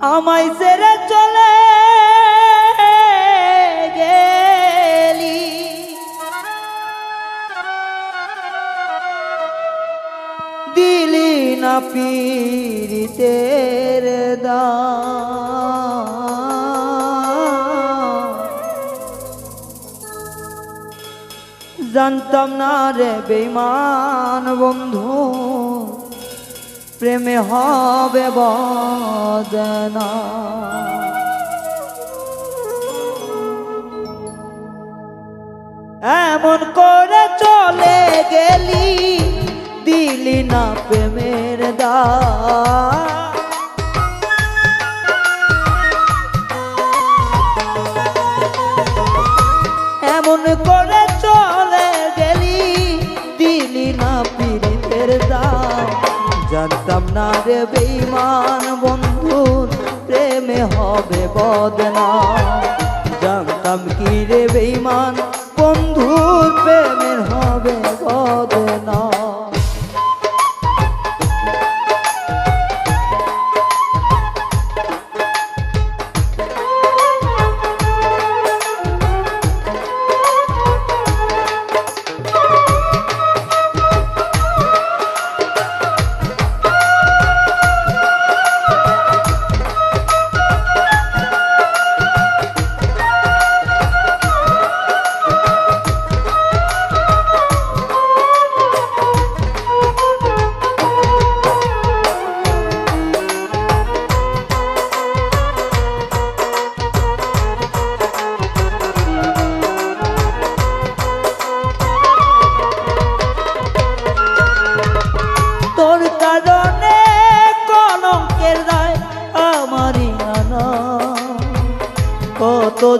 আমায় ছেড়ে চলে গেলি। দিলি না পীড়িতের দাম জানতাম না রে বেমান বন্ধু। প্রেমে হবে বদনা। এমন করে চলে গেলি দিলি না প্রেমের দা জানতাম না রে বেইমান বন্ধুর প্রেমে হবে বদনা। জানতাম কি রে বেইমান বন্ধুর প্রেমের হবে বদনা।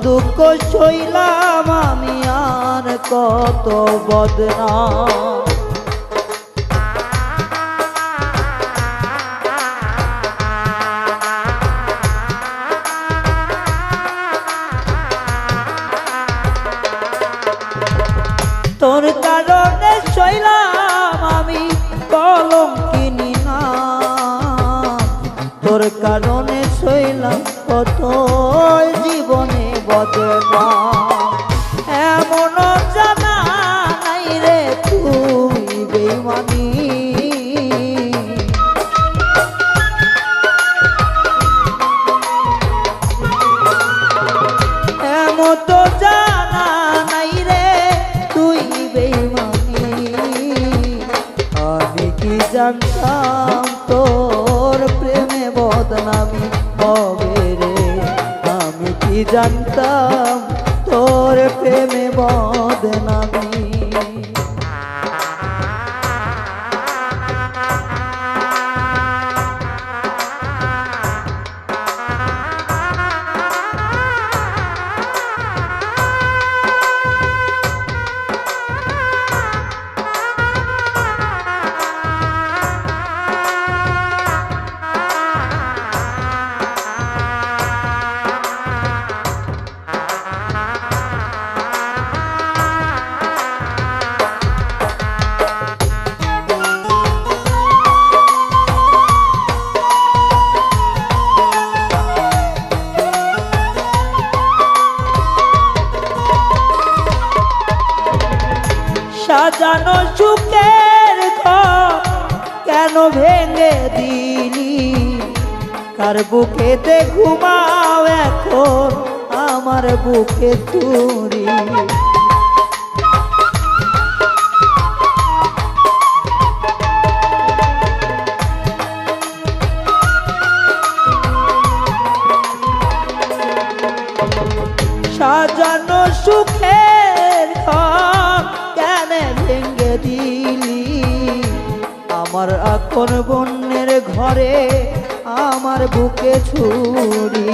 দুঃখ সইলাম আমি আর কত বদনা তোর কারণে সইলাম আমি কলঙ্কিনী না তোর কারণে সইলাম কত বদনা। এমন জানা নাই রে তুই বেমানি। এমত জানা নাই রে তুই বেমানি। আমি কি জানতাম জানতাম তোর প্রেমে বদনামি। সাজানো সুখের কেন ভেঙে দিলি কার বুকেতে ঘুমাও এখন? আমার বুকে তুরি সাজানো সুখের আমার আকর বন্যের ঘরে আমার বুকে ছুরি।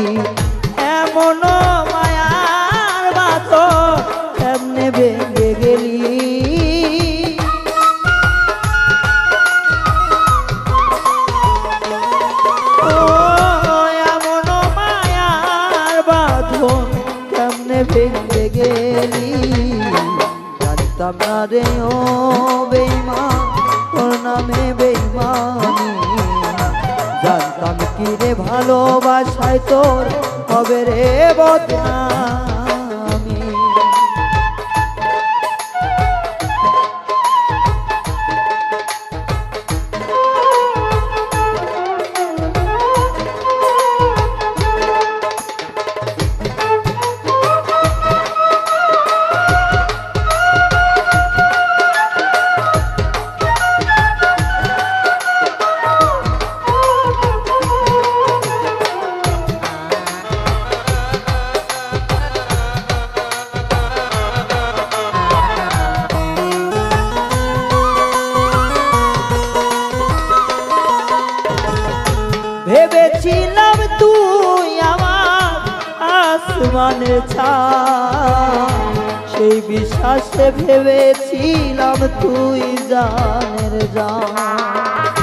এমন মায়ার বাত কেমনে ভেঙে গেলি? এমন মায়ার ভেঙে গেলি? জানতাম না রে ও বেইমান তোর নামে বেইমানি। জানতাম কি রে ভালোবাসায় তোর হবে রে বদনামি। ভেবেছিলাম তুই আমার আসমানে ছা সেই বিশ্বাসে ভেবেছিলাম তুই জানের জান।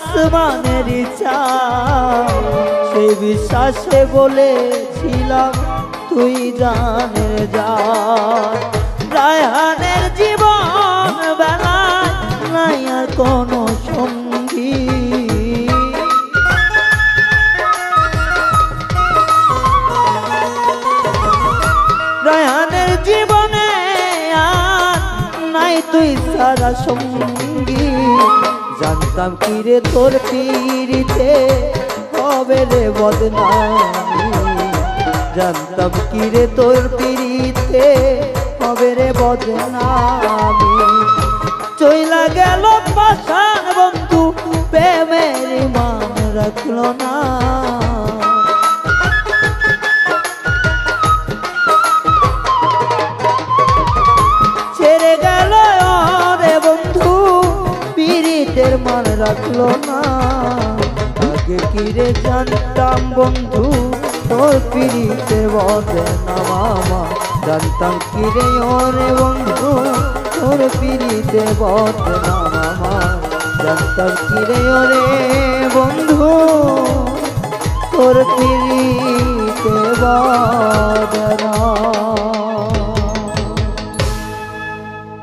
আসমানের চাও সেই বিশ্বাসে বলেছিলাম তুই জানের যা। রায়হানের জীবন নাই আর কোনো জানতাম কি রে তোর পিড়িতে হবে রে বদনামি? জানতাম কি রে তোর পিড়িতে হবে রে বদনামি? চইলা গেল পাশান বন্ধু, প্রেমের মান রাখল না। মান রাখল না। আগে কি রে জানতাম বন্ধু, তোর পীড়িতের বদে না মামা। জানতাম কি রে ওরে বন্ধু, তোর পীড়িতে বদে না মামা। জানতাম কি রে ওরে বন্ধু, তোর পীড়িতে বদে না